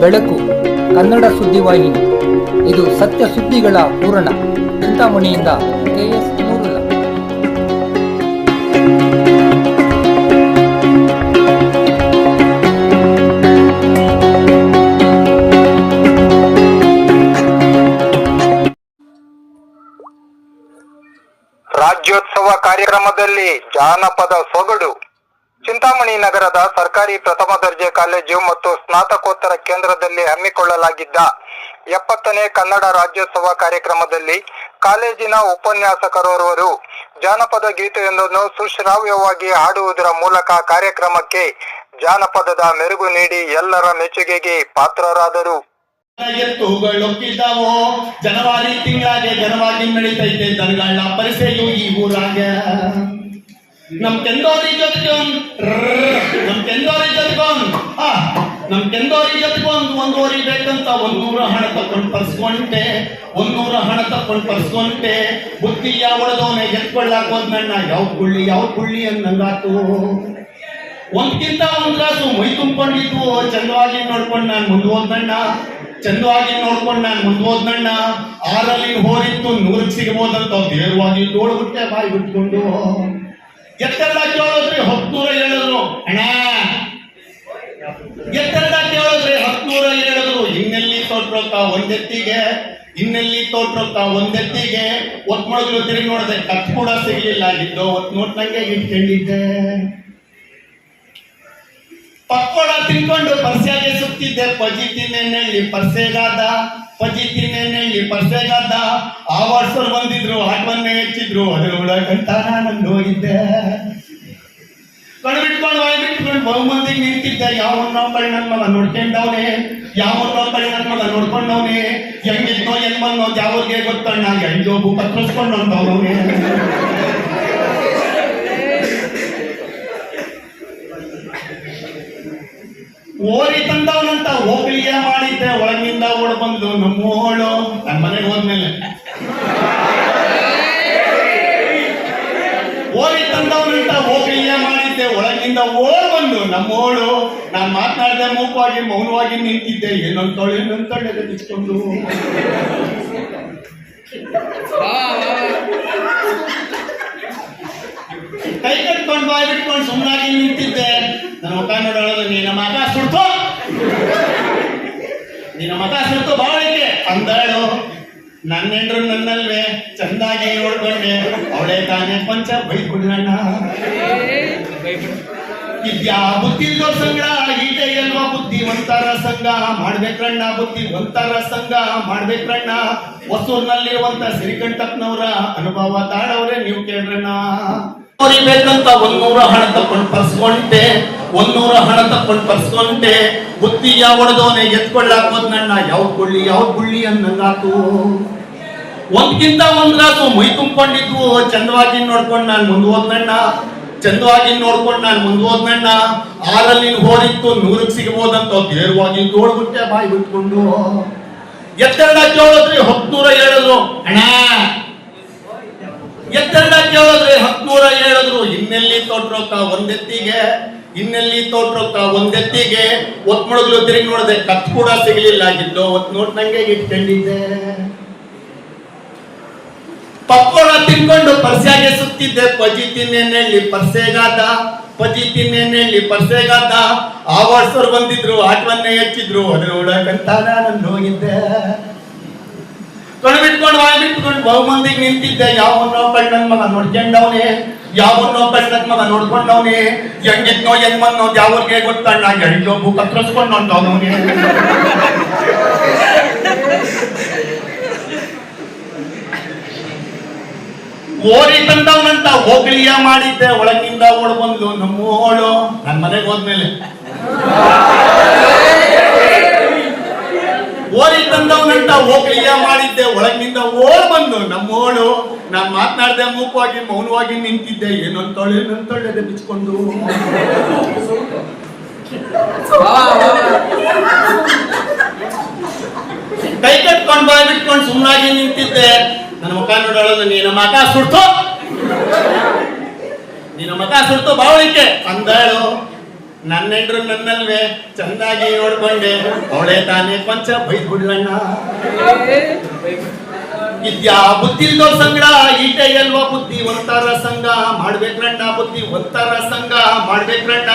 ಬೆಳಕು ಕನ್ನಡ ಸುದ್ದಿವಾಹಿನಿ ಇದು ಸತ್ಯ ಸುದ್ದಿಗಳ ಪೂರಣ ಚಿಂತಾಮಣಿಯಿಂದ ಕೆಎಸ್ ರಾಜ್ಯೋತ್ಸವ ಕಾರ್ಯಕ್ರಮದಲ್ಲಿ ಜಾನಪದ ಸೊಗಡು. ಚಿಂತಾಮಣಿ ನಗರದ ಸರ್ಕಾರಿ ಪ್ರಥಮ ದರ್ಜೆ ಕಾಲೇಜು ಮತ್ತು ಸ್ನಾತಕೋತ್ತರ ಕೇಂದ್ರದಲ್ಲಿ ಹಮ್ಮಿಕೊಳ್ಳಲಾಗಿದ್ದ ಎಪ್ಪತ್ತನೇ ಕನ್ನಡ ರಾಜ್ಯೋತ್ಸವ ಕಾರ್ಯಕ್ರಮದಲ್ಲಿ ಕಾಲೇಜಿನ ಉಪನ್ಯಾಸಕರೋರ್ವರು ಜಾನಪದ ಗೀತೆಯೊಂದನ್ನು ಸುಶ್ರಾವ್ಯವಾಗಿ ಹಾಡುವುದರ ಮೂಲಕ ಕಾರ್ಯಕ್ರಮಕ್ಕೆ ಜಾನಪದದ ಮೆರುಗು ನೀಡಿ ಎಲ್ಲರ ಮೆಚ್ಚುಗೆಗೆ ಪಾತ್ರರಾದರು. ಜನವರಿ ತಿಂಗಳಾಗೆ ಜನವಾಗಿ ನಡೀತೈತೆ ದನಗಳ ನಮ್ ಕೆಂದೋರಿ ಜೊತೆಗೊಂದ್ ನಮ್ ಕೆಂದೋರಿ ಜೊತೆಗೊಂದ್ ಆ ನಮ್ ಕೆಂದೋರಿ ಜೊತೆಗೊಂದ್ ಒಂದೂವರೆ ಬೇಕಂತ ಒಂದೂರ ಹಣ ತಕೊಂಡ್ ಪರ್ಸ್ಕೊಂಡೆ ಒಂದೂರ ಹಣ ತಕೊಂಡ್ ಪರ್ಸ್ಕೊಂಡೆ ಬುತ್ತಿ ಯಾವ ಎತ್ಕೊಳ್ಳಾಕ ಹೋದ್ನಣ್ಣ ಯಾವ ಕುಳ್ಳಿ ಯಾವ ಕುಳ್ಳಿ ಅನ್ನಂಗಾತು. ಒಂದ್ಕಿಂತ ಒಂದ್ ಗ್ಲಾಸು ಮೈ ತುಂಬಿಕೊಂಡಿದ್ವು, ಚಂದವಾಗಿ ನೋಡ್ಕೊಂಡು ನಾನು ಮುಂದೆ ಹೋದ್ನಣ್ಣ ಚಂದವಾಗಿ ನೋಡ್ಕೊಂಡು ನಾನು ಮುಂದೆ ಹೋದ್ನಣ್ಣ ಆರಲ್ಲಿ ಹೋರಿತ್ತು ನೂರಕ್ಕೆ ಸಿಗ್ಬೋದಂತ ದೇವವಾಗಿ ನೋಡ್ಬಿಟ್ಟೆ ಬಾಯಿ ಬಿಟ್ಕೊಂಡು. ಎತ್ತೆಲ್ಲ ಕೇಳಿದ್ರಿ ಹತ್ತೂರ ಹೇಳಿದ್ರು ಅಣ್ಣ. ಎತ್ತೆಲ್ಲ ಕೇಳಿದ್ರಿ ಹತ್ತೂರ ಹೇಳಿದ್ರು ಇನ್ನೆಲ್ಲಿ ತೋಟ್ರೊಕ್ಕ ಒಂದೆತ್ತಿಗೆ? ಇನ್ನೆಲ್ಲಿ ತೋಟ್ರೊಕ್ಕ ಒಂದೆತ್ತಿಗೆ? ಒತ್ ತಿರುಗಿ ನೋಡಿದೆ ಕತ್ ಕೂಡ ಸಿಗ್ಲಿಲ್ಲ. ಇದ್ದು ಒತ್ ನೋಟ್ನಂಗೆ ಇಟ್ಕೊಂಡಿದ್ದೆ. ಪಕ್ಕೋಡ ತಿನ್ಕೊಂಡು ಪರ್ಸ್ಯಾಗೆ ಸುತ್ತಿದ್ದೆ, ಪಜಿ ತಿನ್ನೆಣ್ಣೆಳ್ಳಿ ಪರ್ಸೆಗಾದ ಪಜಿ ತಿನ್ನೆಣ್ಣೆಳ್ಳಿ ಪರ್ಸೆಗಾದ ಆ ವರ್ಷರು ಬಂದಿದ್ರು ಆಟವನ್ನೇ ಹೆಚ್ಚಿದ್ರು ಅದರೊಳಗಂತ ನಾನು ಹೋಗಿದ್ದೆ. ಕಣ್ಣು ಬಿಟ್ಕೊಂಡು ಬಹುಮಂದಿಗೆ ನಿಂತಿದ್ದೆ. ಯಾವ ಕಡೆ ನನ್ನ ಮಗ ನೋಡ್ಕೊಂಡವನೆ, ಯಾವ ಕಡೆ ನನ್ನ ಮಗ ನೋಡ್ಕೊಂಡವನೆ, ಹೆಂಗಿದ್ನೋ, ಹೆಂಗ್ ಯಾವ್ರಿಗೆ ಗೊತ್ತಣ್ಣ. ಹೆಂಗೋ ಪತ್ರಿಸ್ಕೊಂಡು ನನ್ನ ಮನೆಗೆ ಹೋದ್ಮೇಲೆ. ಓಲಿ ತಂದವನಂತ ಹೋಗಲಿಲ್ಲ ಮಾಡಿದ್ದೆ, ಒಳಗಿಂದ ಓಡ್ ಬಂದು ನಮ್ಮೋಳು, ನಾನು ಮಾತನಾಡದೆ ಮೂಕವಾಗಿ ಮೌನವಾಗಿ ನಿಂತಿದ್ದೆ, ಏನಂತಳು, ಏನಂತೋಳು ಎದುರಿಸ್ಕೊಂಡು ಕೈ ಕಟ್ಕೊಂಡು ಬಾಯ್ ಬಿಟ್ಕೊಂಡು ಸುಮ್ಮನಾಗಿ ನಿಂತಿದ್ದೆ. ನನ್ನ ಮುಖ ನೋಡೋದು ನಿನ್ನ ಮಾತಾ ಸುಡ್ತು? ನಿನ್ನ ಮಗ ಸುಡ್ತು ಬಾಳಿಕೆ ಅಂದಳು ನನ್ನ ಹೆಂಡ್ರು ನನ್ನಲ್ವೇ, ಚಂದಾಗಿ ನೋಡ್ಕೊಂಡೆ ಅವಳೇ ತಾನೇ ಪಂಚ ಬೈಕುಳ್ಳಣ್ಣ ಇದ್ಯಾ ಬುದ್ಧಿಲ್ದೋ ಸಂಘ ಈಟೆ ಎಲ್ವ ಬುದ್ಧಿವಂತರ ಸಂಘ ಮಾಡ್ಬೇಕಣ್ಣ ಬುದ್ಧಿವಂತರ ಸಂಘ ಮಾಡ್ಬೇಕಣ್ಣ. ಹೊಸೂರ್ನಲ್ಲಿರುವಂತ ಸಿರಿಕಂಠಪ್ಪನವರ ಅನುಭವ ತಾಡವ್ರೆ ನೀವು ಕೇಳ್ರಣ್ಣ. ಬೇಕಂತ ಒಂದೂರ ಹಣ ತಕೊಂಡು ಪರ್ಸ್ಕೊಂಡೆ. ಒಂದೂರ ಹಣ ತಕ್ಕೊಂಡು ಬರ್ಸ್ಕೊಂಡೆ ಯಾವ ಹೊಡೆದವನೆ ಎತ್ಕೊಳ್ಳಾಕ್ ನನ್ನ ಯಾವ ಗುಳ್ಳಿ ಯಾವ ಗುಳ್ಳಿ ಅನ್ನಂಗಾತು. ಒಂದ್ಕಿಂತ ಒಂದ್ರಾತು ಮೈ ತುಂಬಿಕೊಂಡಿದ್ವು ಚಂದವಾಗಿ ನೋಡ್ಕೊಂಡು ನಾನು ಮುಂದೆ ಹೋದ್ನಣ್ಣ ಚಂದವಾಗಿ ನೋಡ್ಕೊಂಡು ನಾನು ಮುಂದೆ ಹೋದ್ನಣ್ಣ ಆರಲ್ಲಿ ಹೋರಿತ್ತು ನೂರಕ್ಕೆ ಸಿಗ್ಬೋದಂತ ದೇವವಾಗಿ ನೋಡ್ಬಿಟ್ಟೆ ಬಾಯಿ ಬಿಟ್ಕೊಂಡು. ಎತ್ತೆರಡ ಕೇಳಿದ್ರಿ ಹತ್ತೂರ ಹೇಳಿದ್ರು, ಅಣ್ಣ, ಎತ್ತೆರಡ ಕೇಳಿದ್ರಿ ಹತ್ನೂರ ಹೇಳಿದ್ರು, ಇನ್ನೆಲ್ಲಿ ತೊಟ್ರೋಕ ಒಂದೆತ್ತಿಗೆ? ಇನ್ನೆಲ್ಲಿ ತೋಟ್ರೊಕ್ಕ ಒಂದೆತ್ತಿಗೆ ಒತ್ ಮೊಳಗಲು ತಿರುಗಿ ನೋಡಿದೆ ಕತ್ ಕೂಡ ಸಿಗಲಿಲ್ಲ ಆಗಿದ್ದು, ಒತ್ ನೋಟ್ನಂಗೆ ಇಟ್ಕೊಂಡಿದ್ದೆ. ಪಕ್ಕೋಡ ತಿನ್ಕೊಂಡು ಪರ್ಸೆಗೆ ಸುತ್ತಿದ್ದೆ, ಪಜಿ ತಿನ್ನೆಣ್ಣೆಳ್ಳಿ ಪರ್ಸೆಗಾದ ಪಜಿ ತಿನ್ನೆಣ್ಣೆಳ್ಳಿ ಪರ್ಸೆಗಾದ ಆ ವರ್ಷರು ಬಂದಿದ್ರು, ಆಟವನ್ನೇ ಹೆಚ್ಚಿದ್ರು ಅದ್ರ ನಾನು ಹೋಗಿದ್ದೆ. ಕಣ್ಣು ಬಿಟ್ಕೊಂಡು ಬಾಯಿ ಬಿಟ್ಕೊಂಡು ಬಹುಮಂದಿಗೆ ನಿಂತಿದ್ದೆ ಯಾವನ್ನೋ ನನ್ ಮಗ ನೋಡ್ಕೊಂಡವನೆ ಯಾವನ್ನೋ ನನ್ ಮಗ ನೋಡ್ಕೊಂಡವನೆ ಹೆಂಗಿದ್ನೋ ಹೆಂಗ್ ಮನ್ನೋ ಯಾವ್ರಿಗೆ ಗೊತ್ತಣ್ಣ? ಹೆಂಗೋ ಕತ್ರಿಸ್ಕೊಂಡು ಹೊಂಟವನವನೇ ಓರಿ ತಂದವನಂತ ಹೋಗ್ಲಿಯ ಮಾಡಿದ್ದೆ, ಒಳಗಿಂದ ಓಡ್ ನಮ್ಮ ನಮ್ಮೋಳು. ನನ್ನ ಮನೆಗೆ ಹೋದ್ಮೇಲೆ. ಓರಿ ತಂದವನಂತ ಹೋಗ್ಲಿಯ ಮಾಡಿದ್ದೆ ಒಳಗಿನಿಂದ ಓಡ್ ಬಂದು ನಮ್ಮೋಳು ನಾನ್ ಮಾತನಾಡದೆ ಮೂಕವಾಗಿ ಮೌನವಾಗಿ ನಿಂತಿದ್ದೆ. ಏನಂತೋಳು ಏನಂತೋಳು ಅದೇ ಬಿಚ್ಕೊಂಡು. ಕೈ ಕಟ್ಕೊಂಡು ಬಾಯ್ ಬಿಟ್ಕೊಂಡು ಸುಮ್ಮನಾಗಿ ನಿಂತಿದ್ದೆ. ನನ್ನ ಮುಖ ನೋಡೋದು ನೀನ ಮಗ ಸುಡ್ತು. ನಿನ್ನ ಮಗ ಸುಡ್ತು ಬಾವಳಿಕೆ. ಅಂದಳು ನನ್ನ ಹೆಂಡ್ರು ನನ್ನಲ್ವೇ, ಚಂದಾಗಿ ನೋಡ್ಕೊಂಡೆ. ಅವಳೆ ತಾನೇ ಪಂಚ ಬೈದ್ಬಿಡ್ಲಣ್ಣ ಇದ್ಯಾ ಬುದ್ಧಿಲ್ದೋ ಸಂಗಡ, ಈಟೆ ಎಲ್ವಾ ಬುದ್ಧಿ ಒಂತಾರ ಸಂಘ ಮಾಡ್ಬೇಕ್ರಣ್ಣ ಬುದ್ಧಿ ಒಂತರ ಸಂಘ ಮಾಡ್ಬೇಕ್ರಣ್ಣ.